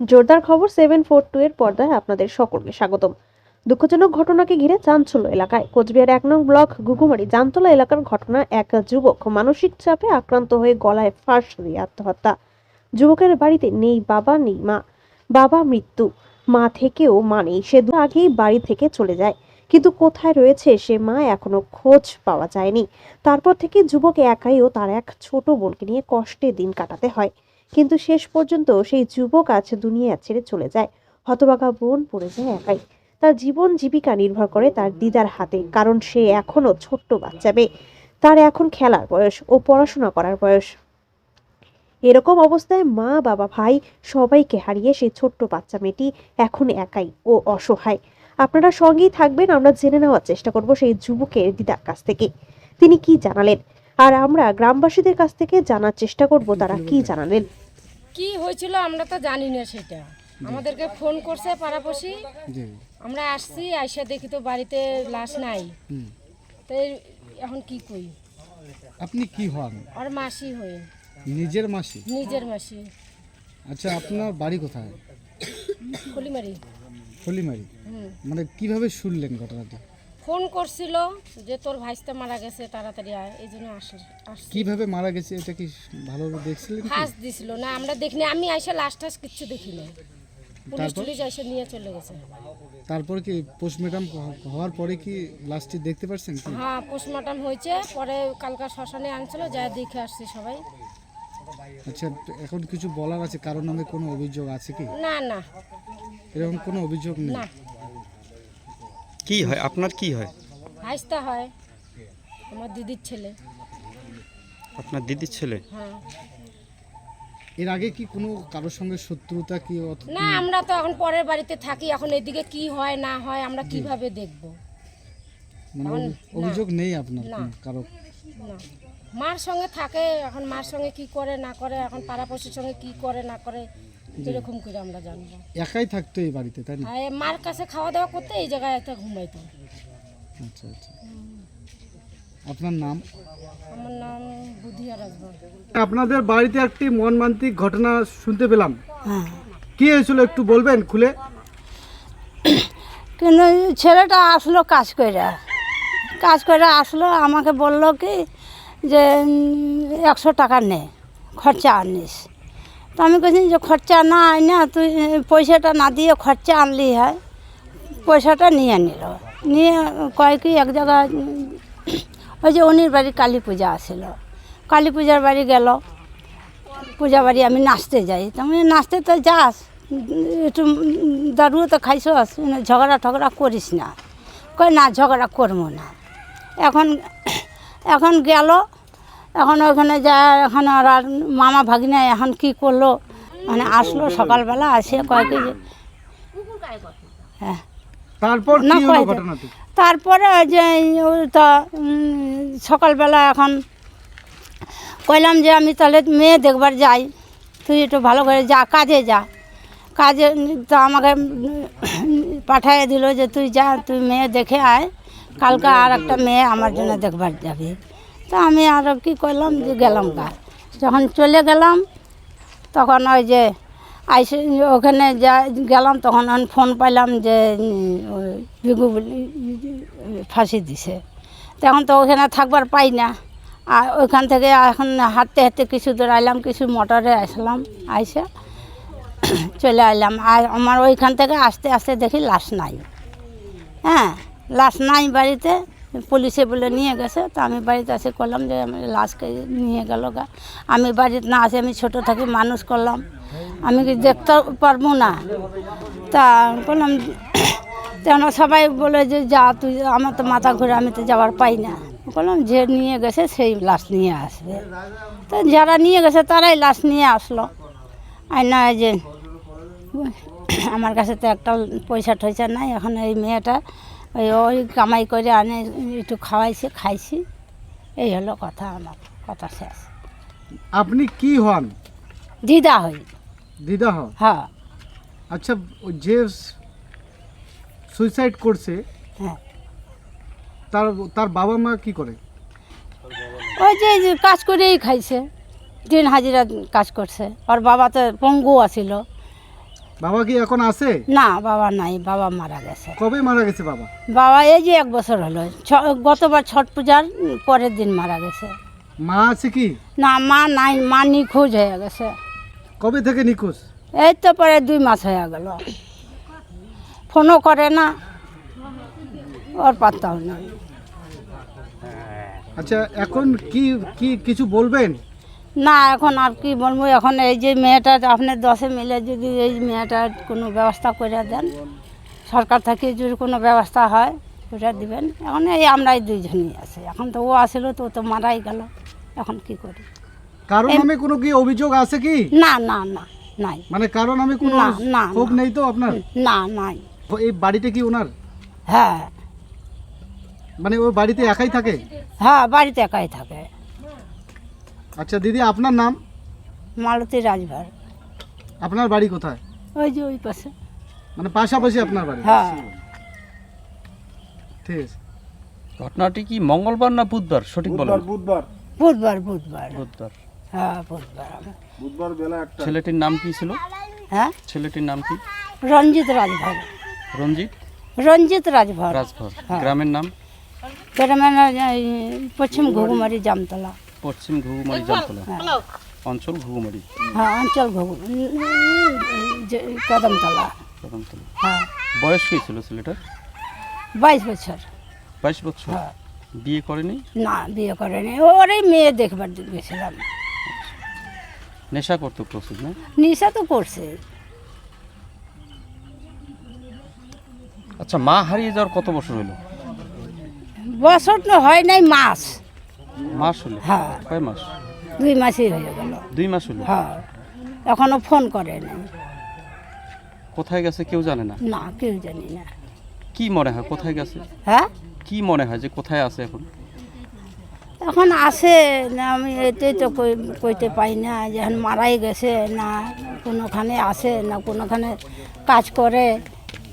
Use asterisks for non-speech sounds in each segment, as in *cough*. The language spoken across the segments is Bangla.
জোরদার খবর সেভেন ফোর টু এর পর্দায় আপনাদের সকলকে স্বাগতম। দুঃখজনক ঘটনাকে ঘিরে চাঞ্চল্য এলাকায়। কোচবিহার এক নং ব্লক, ঘুঘুমারি, জামতলা এলাকার ঘটনা। এক যুবক মানসিক চাপে আক্রান্ত হয়ে গলায় ফাঁস দিয়ে আত্মহত্যা। যুবকের বাড়িতে নেই বাবা, নেই মা। বাবা মৃত্যু। মা থেকেও মা নেই। সে আগেই বাড়ি থেকে চলে যায়। কিন্তু কোথায় রয়েছে সে মা এখনও খোঁজ পাওয়া যায়নি। তারপর থেকে যুবক একাই ও তার এক ছোট বোনকে নিয়ে কষ্টে দিন কাটাতে হয়। কিন্তু শেষ পর্যন্ত সেই যুবক আজ দুনিয়া ছেড়ে চলে যায়। হতবাগা বোন পড়ে যায় একাই। তার জীবন জীবিকা নির্ভর করে তার দিদার হাতে, কারণ সে এখনও ছোট্ট বাচ্চা মেয়ে। তার এখন খেলার বয়স ও পড়াশোনা করার বয়স। এরকম অবস্থায় মা, বাবা, ভাই সবাইকে হারিয়ে সেই ছোট্ট বাচ্চা মেয়েটি এখন একাই ও অসহায়। আপনারা সঙ্গেই থাকবেন, আমরা জেনে নেওয়ার চেষ্টা করব সেই যুবকের দিদার কাছ থেকে। তিনি কি জানালেন? আর আমরা গ্রামবাসীদের কাছ থেকে জানার চেষ্টা করব তারা কি জানালেন? কি হয়েছিল আমরা তো জানি না সেটা। আমাদেরকে ফোন করছে পাড়াপড়শি। আমরা আসছি আইসা দেখি তো বাড়িতে লাশ নাই। তো এখন কি কই আপনি কি হন? আর মাসি হয়ে নিজের মাসি? নিজের মাসি। আচ্ছা আপনার বাড়ি কোথায়? কলিমারি হলিমারি হুম। মানে কীভাবে শুনলেন ঘটনাটা? ফোন করছিল যে তোর ভাইস্তা মারা গেছে তাড়াতাড়ি আয়। এই জন্য আসি আসছি। কীভাবে মারা গেছে এটা কি ভালোভাবে দেখছিলেন ফাঁস দিছিল না আমরা দেখিনি। আমি আইসা লাশ টাস কিচ্ছু দেখি না পুলিশ? টুলিশ এসে নিয়ে চলে গেছে। তারপর কি পোস্টমর্টম হওয়ার পরে কি লাশটি দেখতে পারছেন কি? হ্যাঁ পোস্টমর্টম হয়েছে। পরে কালকা শ্মশানে আনছিল যা দেখে আসছি সবাই। আচ্ছা এখন কিছু বলার আছে? কারোর নামে কোনো অভিযোগ আছে কি? না না। এরকম কোনো অভিযোগ নেই? না। কি হয়? আপনার কি হয়? ভাইস্তা হয়। আমার দিদির ছেলে। আপনার দিদির ছেলে? হ্যাঁ। এর আগে কি কোনো কারোর সঙ্গে শত্রুতা কি না আমরা তো এখন পরের বাড়িতে থাকি। এখন এদিকে কি হয় না হয় আমরা কীভাবে দেখব? মানে অভিযোগ নেই আপনার কোনো কারও না। মার সঙ্গে থাকে এখন মার সঙ্গে কি করে না করে এখন পাড়াপড়শির সঙ্গে কি করে না করে এরকম করে আমরা জানব? একাই থাকতো এই বাড়িতে তাই না? আর মার কাছে খাওয়া দাওয়া করতে এই জায়গায় একটা ঘুমাইতো। আচ্ছা আচ্ছা। আপনার নাম? আমার নাম বুধিয়া রাজবর। আপনাদের বাড়িতে একটি মর্মান্তিক ঘটনা শুনতে পেলাম। কি হয়েছিল একটু বলবেন খুলে? *clears throat* কিন্তু ছেলেটা আসলো কাজ করে কাজ করে আসলো আমাকে বলল কি যে একশো টাকা নে খরচা আনিস। তো আমি বলছি যে খরচা না আয় না তুই পয়সাটা না দিয়ে খরচা আনলি হয়, পয়সাটা নিয়ে নিল নিয়ে, কয় কি এক জায়গায় ওই যে উনির বাড়ি কালী পূজা আসিল। কালী পূজার বাড়ি গেল পূজা বাড়ি আমি নাচতে যাই। তো আমি নাচতে তো যাস, একটু দারুও তো খাইছস ঝগড়া ঠগড়া করিস না। কয় না, ঝগড়া করব না। এখন এখন গেল এখন ওখানে যা এখন আর আর মামা ভাগিনা এখন কি করল? মানে আসলো সকালবেলা আসে কয় কি যে হ্যাঁ। তারপর না কয় তারপরে ওই যে ওই তো সকালবেলা এখন কইলাম যে আমি তাহলে মেয়ে দেখবার যাই। তুই একটু ভালো করে যা কাজে যা। কাজে তো আমাকে পাঠিয়ে দিল যে তুই যা তুই মেয়ে দেখে আয়। কালকে আর একটা মেয়ে আমার জন্য দেখবার যাবি। তো আমি আর কি করলাম যে গেলাম গা। যখন চলে গেলাম, তখন ওই যে আইসে, ওখানে যা গেলাম, তখন আমি ফোন পাইলাম যে বিগু ফাঁসি দিছে। তখন তো ওখানে থাকবার পাই না। আর ওইখান থেকে এখন হাঁটতে হাঁটতে কিছু দূর আইলাম, কিছু মোটরে আসলাম, আইসে *coughs* চলে আইলাম। আর আমার ওইখান থেকে আস্তে আস্তে দেখি লাশ নাই। হ্যাঁ লাশ নাই বাড়িতে। পুলিশে বলে নিয়ে গেছে। তো আমি বাড়িতে এসে করলাম যে, আমি লাশকে নিয়ে গেল গা। আমি বাড়িতে না আসে আমি ছোট থাকি, মানুষ করলাম। আমি কি দেখতে পারব না? তা বললাম কেন সবাই বলে যে, যা, তুই, আমার তো মাথা ঘুরে, আমি তো যাওয়ার পাই না। বললাম, যে নিয়ে গেছে, সেই লাশ নিয়ে আসবে। তো যারা নিয়ে গেছে, তারাই লাশ নিয়ে আসলো। আর না যে, আমার কাছে তো একটা পয়সা টয়সা নাই, এখন এই মেয়েটা ওই ওই কামাই করে আনে একটু খাওয়াইছে খাইছি। এই হলো কথা আমার কথা শেষ। আপনি কি হন? দিদা হই। দিদা হন? হ্যাঁ। আচ্ছা যে সুইসাইড করছে হ্যাঁ। তার তার বাবা মা কি করে? ওই যে কাজ করেই খাইছে। দিন হাজিরা কাজ করছে। ওর বাবা তো পঙ্গু আছিল। বাবা কি এখন আছে? না বাবা নাই বাবা মারা গেছে। কবে মারা গেছে বাবা? বাবা এই যে এক বছর হলো গতবার ছট পূজার পরের দিন মারা গেছে। মা আছে কি? না মা নাই মা নিখোঁজ হয়ে গেছে। কবে থেকে নিখোঁজ? এই তো পরে দুই মাস হয়ে গেল। ফোনও করে না ওর পাত্তাও নেই। আচ্ছা এখন কি কি কিছু বলবেন? না এখন আর কি বলব এখন এই যে মেয়েটা আপনি দশে মিলে যদি এই মেয়েটার কোনো ব্যবস্থা করে দেন সরকার থেকে যদি কোনো ব্যবস্থা হয় ওটা দিবেন। এখন এই আমরাই দুইজনই আছি। এখন তো ও আসলো তো তো মারাই গেল। এখন কি করি? কারও নামে কোনো কি অভিযোগ আছে কি? না না না নাই। মানে কারণ আমি কোনো না, না, ক্ষোভ নেই তো আপনার? না নাই। এই বাড়িতে কি ওনার? হ্যাঁ। মানে ও বাড়িতে একাই থাকে? হ্যাঁ বাড়িতে একাই থাকে। আচ্ছা দিদি আপনার নাম? মালতী রাজভার। আপনার বাড়ি কোথায়? ওই যে ওই পাশে। মানে পাশাপাশি আপনার বাড়ি? হ্যাঁ। ঠিক আছে। ঘটনাটি কি মঙ্গলবার না বুধবার? সঠিক বলেন। বুধবার বুধবার। বুধবার বুধবার। হ্যাঁ বুধবার। বুধবার বেলা একটা ছেলেটির নাম কি ছিল? হ্যাঁ? ছেলেটির নাম কি? রঞ্জিত রাজভার। রঞ্জিত? রঞ্জিত রাজভার। রাজভর। হ্যাঁ। গ্রামের নাম? গ্রামের এই পশ্চিম ঘুঘুমারি জামতলা। পশ্চিম ঘুঘুমারি জামতলা। হ্যাঁ অঞ্চল ঘুঘুমারি। হ্যাঁ অঞ্চল ঘুঘু কদমতলা। কদমতলা। হ্যাঁ। বয়স কি ছিল ছেলেটার? বাইশ বছর। বাইশ বছর? হ্যাঁ। বিয়ে করেনি? না বিয়ে করেনি। ওরই মেয়ে দেখবার গেছিলাম। নেশা করতো প্রচুর না? নেশা তো করছে। আচ্ছা মা হারিয়ে যাওয়ার কত বছর হলো? বছর তো হয় নাই মাস। মাস হলো? হ্যাঁ। কয় মাস? দুই মাসই হয়ে গেল। দুই মাস হলো? হ্যাঁ। এখনও ফোন করে নাই। কোথায় গেছে কেউ জানে না? না কেউ জানি না। কি মনে হয় কোথায় গেছে? হ্যাঁ? কি মনে হয় যে কোথায় আছে এখন? এখন আসে না আমি এটাই তো কই- কইতে পাই না যে এখন মারাই গেছে না কোনোখানে আসে না কোনোখানে কাজ করে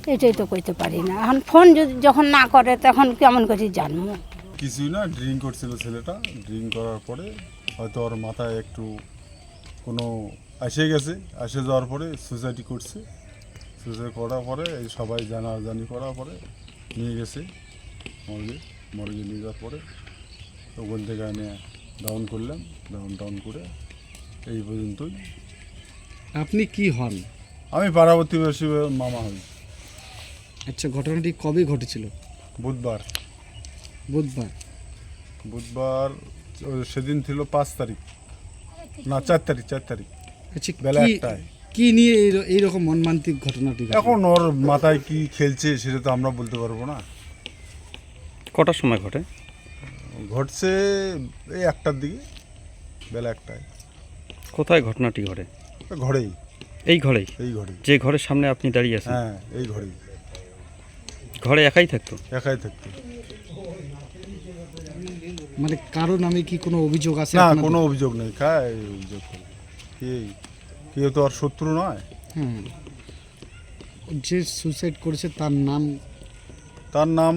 এটাই তো কইতে পারি না। এখন ফোন যদি যখন না করে তখন কেমন করে জানব? কিছুই না ড্রিঙ্ক করছিল ছেলেটা। ড্রিঙ্ক করার পরে হয়তো ওর মাথায় একটু কোনো এসে গেছে। এসে যাওয়ার পরে সুসাইড করছে। সুসাইড করার পরে এই সবাই জানাজানি করার পরে নিয়ে গেছে মর্গে মর্গে নিয়ে যাওয়ার পরে ওখান থেকে আমি ডাউন করলাম। ডাউন ডাউন করে এই পর্যন্তই। আপনি কি হন? আমি পাড়াবর্তী মামা হই। আচ্ছা ঘটনাটি কবে ঘটেছিল? বুধবার। বুধবার। বুধবার সেদিন ছিল পাঁচ তারিখ। না চার তারিখ চার তারিখ। আচ্ছা বেলা কি একটায়। কি নিয়ে এই- এইরকম মনমান্তিক ঘটনাটি এখন ওর মাথায় কি খেলছে সেটা তো আমরা বলতে পারব না। কটার সময় ঘটে? ঘটছে এই একটার দিকে বেলা একটায়। কোথায় ঘটনাটি ঘটে? ঘরেই। এই ঘরেই? এই ঘরে যে ঘরের সামনে আপনি দাঁড়িয়ে আছেন? হ্যাঁ এই ঘরেই। ঘরে একাই থাকতো? একাই থাকতে। মানে কারও নামে কি কোনো অভিযোগ আছে না আপনাদের? কোনো অভিযোগ নেই। খায় অভিযোগ? কি? কেউ তো আর শত্রু নয়। হুম। যে সুসাইড করেছে তার নাম? তার নাম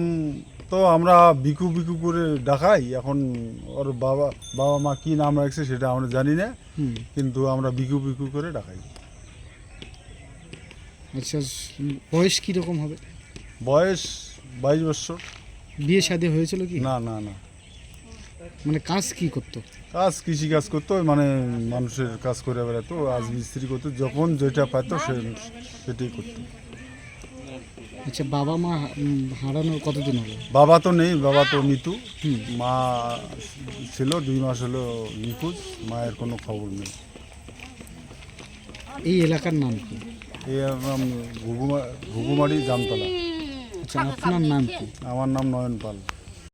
তো আমরা বিকু বিকু করে ডাকাই। এখন ওর বাবা বাবা মা কি নাম রাখছে সেটা আমরা জানি না। হুম। কিন্তু আমরা বিকু বিকু করে ডাকাই। আচ্ছা বয়স কীরকম হবে? বয়স বাইশ বছর। বিয়ে শাদী হয়েছিল কি? না না না। মানে কাজ কি করতো? কাজ কৃষি কাজ করতো মানে মানুষের কাজ করে বেড়াতো আজ মিস্ত্রি করতো যখন যেটা পাইতো সে সেটাই করতো। আচ্ছা বাবা মা হারানোর কতদিন হলো? বাবা তো নেই বাবা তো মৃত্যু মা ছিল দুই মাস হলো নিখোঁজ মায়ের কোনো খবর নেই। এই এলাকার নাম কি? এই ঘুঘুমা ঘুঘুমারি জামতলা। আচ্ছা আপনার নাম কি? আমার নাম নয়ন পাল।